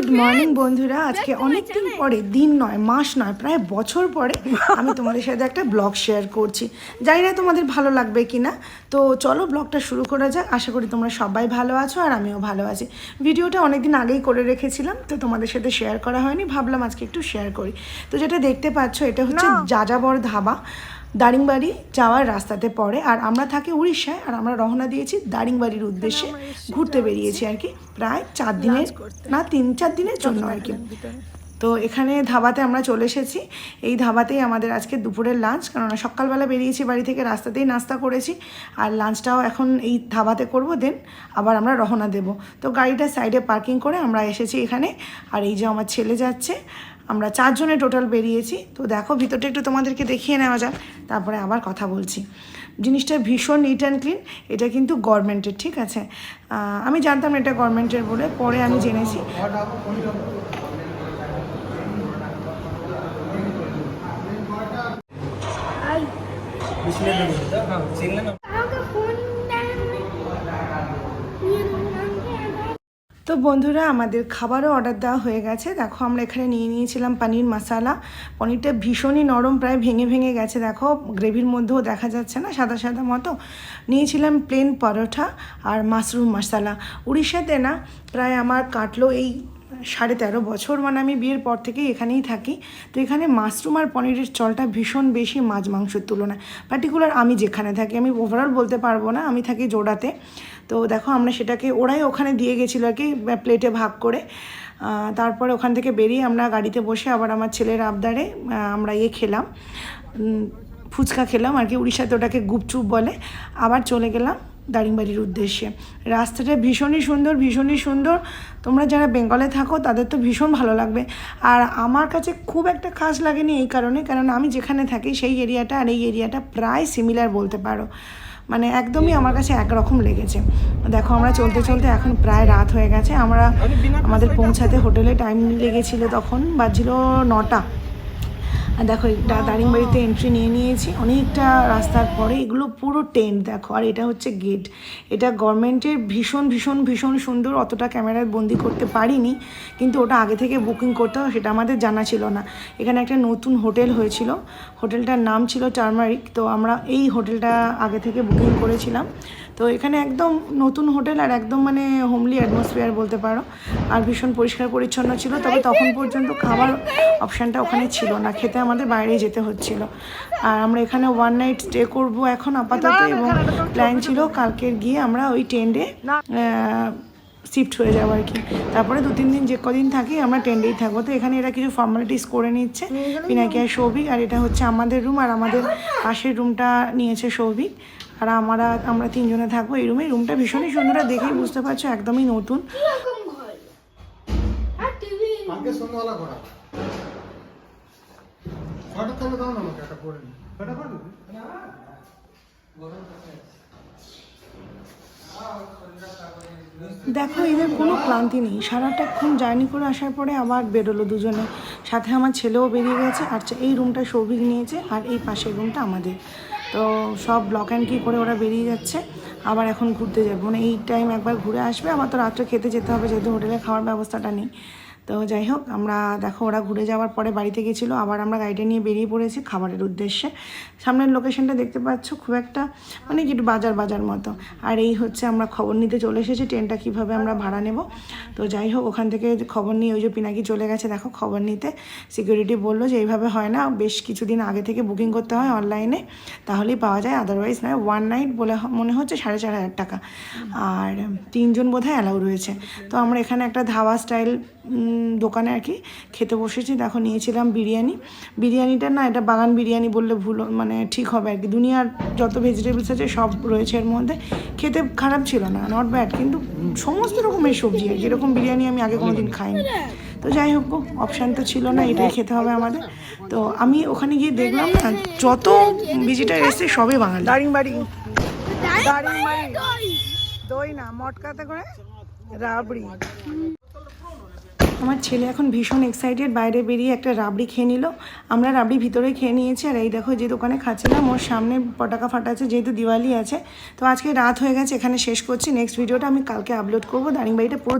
Good morning বন্ধুরা। আজকে অনেক দিন পরে দিন নয় মাস নয় প্রায় বছর পরে আমি তোমাদের সাথে একটা ব্লগ শেয়ার করছি। জানি না তোমাদের ভালো লাগবে কি না। তো চলো ব্লগটা শুরু করা যাক। আশা করি তোমরা সবাই ভালো আছো আর আমিও ভালো আছি। ভিডিওটা অনেকদিন আগেই করে রেখেছিলাম তো তোমাদের সাথে শেয়ার করা হয়নি। ভাবলাম আজকে একটু শেয়ার করি। তো যেটা দেখতে পাচ্ছ এটা হচ্ছে যাযাবর ধাবা। দারিংবাড়ি যাওয়ার রাস্তাতে পড়ে আর আমরা থাকি উড়িষ্যায় আর আমরা রওনা দিয়েছি দারিংবাড়ির উদ্দেশ্যে ঘুরতে বেরিয়েছি আর কি প্রায় চার দিনের না তিন চার দিনের জন্য আর কি। তো এখানে ধাবাতে আমরা চলে এসেছি। এই ধাবাতেই আমাদের আজকে দুপুরের লাঞ্চ কারণ সকালবেলা বেরিয়েছি বাড়ি থেকে রাস্তাতেই নাস্তা করেছি আর লাঞ্চটাও এখন এই ধাবাতে করব দেন আবার আমরা রওনা দেব। তো গাড়িটা সাইডে পার্কিং করে আমরা এসেছি এখানে আর এই যে আমার ছেলে যাচ্ছে আমরা চারজনে টোটাল বেরিয়েছি। তো দেখো ভিতরটা একটু তোমাদেরকে দেখিয়ে নেওয়া যাক। তারপরে আবার কথা বলছি। জিনিসটা ভীষণ নিট অ্যান্ড ক্লিন এটা কিন্তু গভর্নমেন্টের ঠিক আছে? আমি জানতাম না এটা গভর্নমেন্টের বলে পরে আমি জেনেছি। আমাকে ফোন দেন নিয়ে নেব তো বন্ধুরা, আমাদের খাবারও অর্ডার দেওয়া হয়ে গেছে। দেখো, আমরা এখানে নিয়ে নিয়েছিলাম পানির মশালা। পনিরটা ভীষণই নরম, প্রায় ভেঙে ভেঙে গেছে। দেখো, গ্রেভির মধ্যেও দেখা যাচ্ছে না, সাদা সাদা মতো। নিয়েছিলাম প্লেন পরোটা আর মাশরুম মশালা। উড়িষ্যাতে না, প্রায় আমার কাটলো এই সাড়ে তেরো বছর মানে আমি বিয়ের পর থেকেই এখানেই থাকি। তো এখানে মাশরুম আর পনিরের চলটা ভীষণ বেশি মাছ মাংসের তুলনায়। পার্টিকুলার আমি যেখানে থাকি, আমি ওভারঅল বলতে পারব না, আমি থাকি জোড়াতে। তো দেখো, আমরা সেটাকে ওরাই ওখানে দিয়ে গেছিল আর কি প্লেটে ভাগ করে। তারপরে ওখান থেকে বেরিয়ে আমরা গাড়িতে বসে আবার আমার ছেলের আবদারে আমরা ইয়ে খেলাম। ফুচকা খেলাম আর কি, উড়িষ্যাতে ওটাকে গুপচুপ বলে। আবার চলে গেলাম। দারিংবাড়ির উদ্দেশ্যে। রাস্তাটা ভীষণই সুন্দর ভীষণই সুন্দর। তোমরা যারা বেঙ্গলে থাকো তাদের তো ভীষণ ভালো লাগবে। আর আমার কাছে খুব একটা খাস লাগেনি এই কারণে কারণ আমি যেখানে থাকি সেই এরিয়াটা আর এই এরিয়াটা প্রায় সিমিলার বলতে পারো। মানে একদমই আমার কাছে একরকম লেগেছে। দেখো আমরা চলতে চলতে এখন প্রায় রাত হয়ে গেছে। আমরা আমাদের পৌঁছাতে হোটেলে টাইম লেগেছিল তখন বাজছিল নটা। দেখো এটা দারিংবাড়িতে এন্ট্রি নিয়ে নিয়েছি। অনেকটা রাস্তার পরে এগুলো পুরো টেন্ট দেখো। আর এটা হচ্ছে গেট এটা গভর্নমেন্টের ভীষণ ভীষণ ভীষণ সুন্দর। অতটা ক্যামেরায় বন্দি করতে পারিনি। কিন্তু ওটা আগে থেকে বুকিং করতে হয় সেটা আমাদের জানা ছিল না। এখানে একটা নতুন হোটেল হয়েছিল। হোটেলটার নাম ছিল টার্মারিক তো আমরা এই হোটেলটা আগে থেকে বুকিং করেছিলাম। তো এখানে একদম নতুন হোটেল আর একদম মানে হোমলি অ্যাটমসফিয়ার বলতে পারো। আর ভীষণ পরিষ্কার পরিচ্ছন্ন ছিল। তবে তখন পর্যন্ত খাবার অপশানটা ওখানে ছিল না। খেতে আমাদের বাইরে যেতে হচ্ছিল। আর আমরা এখানে ওয়ান নাইট স্টে করব এখন আপাতত এবং প্ল্যান ছিল কালকে গিয়ে আমরা ওই টেন্ডে শিফট হয়ে যাব আর কি। তারপরে দু তিন দিন যে কদিন থাকি আমরা টেন্ডেই থাকব। তো এখানে এরা কিছু ফর্মালিটিস করে নিচ্ছে। পিনাকি আর সৌভিক আর এটা হচ্ছে আমাদের রুম আর আমাদের পাশের রুমটা নিয়েছে সৌভিক। আর আমরা আমরা তিনজনে থাকব এই রুমে রুমটা ভীষণই সুন্দর দেখেই বুঝতে পারছ একদমই নতুন কীরকম ঘর আর টিভি আজকে সন্ধ্যাবেলা করা ছটা তাহলে দাও না আমাকে একটা করে দিবি। দেখো এদের কোনো ক্লান্তি নেই। সারাটাক্ষণ জার্নি করে আসার পরে আবার বেরোলো দুজনে। সাথে আমার ছেলেও বেরিয়ে গেছে আর এই রুমটা সৌভিক নিয়েছে আর এই পাশের রুমটা আমাদের। তো সব ব্লক অ্যান্ড কি করে ওরা বেরিয়ে যাচ্ছে। আবার এখন ঘুরতে যাব। মানে এই টাইম একবার ঘুরে আসবে আমার তো রাত্রে খেতে যেতে হবে যেহেতু হোটেলে খাওয়ার ব্যবস্থাটা নেই। তো যাই হোক, আমরা দেখো ওরা ঘুরে যাওয়ার পরে বাড়িতে গেছিল, আবার আমরা গাড়িটা নিয়ে বেরিয়ে পড়েছি খাবারের উদ্দেশ্যে। সামনের লোকেশনটা দেখতে পাচ্ছ, খুব একটা মানে কি বাজার বাজার মতো। আর এই হচ্ছে আমরা খবর নিতে চলে এসেছি, ট্রেনটা কীভাবে আমরা ভাড়া নেব। তো যাই হোক, ওখান থেকে খবর নিয়ে ওই যে পিনাকি চলে গেছে, দেখো খবর নিতে। সিকিউরিটি বলল যে, এইভাবে হয় না, বেশ কিছুদিন আগে থেকে বুকিং করতে হয় অনলাইনে তাহলেই পাওয়া যায় আদারওয়াইজ নয় ওয়ান নাইট বলে মনে হচ্ছে সাড়ে চার হাজার টাকা। আর তিনজন বোধহয় অ্যালাউ রয়েছে। তো আমরা এখানে একটা ধাবা স্টাইল দোকানে আর কি খেতে বসেছি। দেখো নিয়েছিলাম বিরিয়ানি। বিরিয়ানিটা না এটা বাগান বিরিয়ানি বললে ভুল মানে ঠিক হবে আর কি। দুনিয়ার যত ভেজিটেবলস আছে সব রয়েছে এর মধ্যে। খেতে খারাপ ছিল না নট ব্যাড কিন্তু সমস্ত রকমের সবজি আর কি। এরকম বিরিয়ানি আমি আগে কোনোদিন খাইনি। তো যাই হোক অপশান তো ছিল না এটাই খেতে হবে আমাদের। তো আমি ওখানে গিয়ে দেখলাম না যত ভিজিটার এসছে সবই বাঙালি। দারিংবাড়ি দারিংবাড়ি দই না মটকাতে করে রাবড়ি। আমার ছেলে এখন ভীষণ এক্সাইটেড বাইরে বেরিয়ে একটা রাবড়ি খেয়ে নিল। আমরা রাবড়ি ভিতরে খেয়ে নিয়েছি আর এই দেখো যে দোকানে খাচ্ছিলাম ওর সামনে পটাকা ফাটা আছে, যেহেতু দিওয়ালি আছে। তো আজকে রাত হয়ে গেছে, এখানে শেষ করছি। নেক্সট ভিডিওটা আমি কালকে আপলোড করব। দারিংবাড়িটা পুরো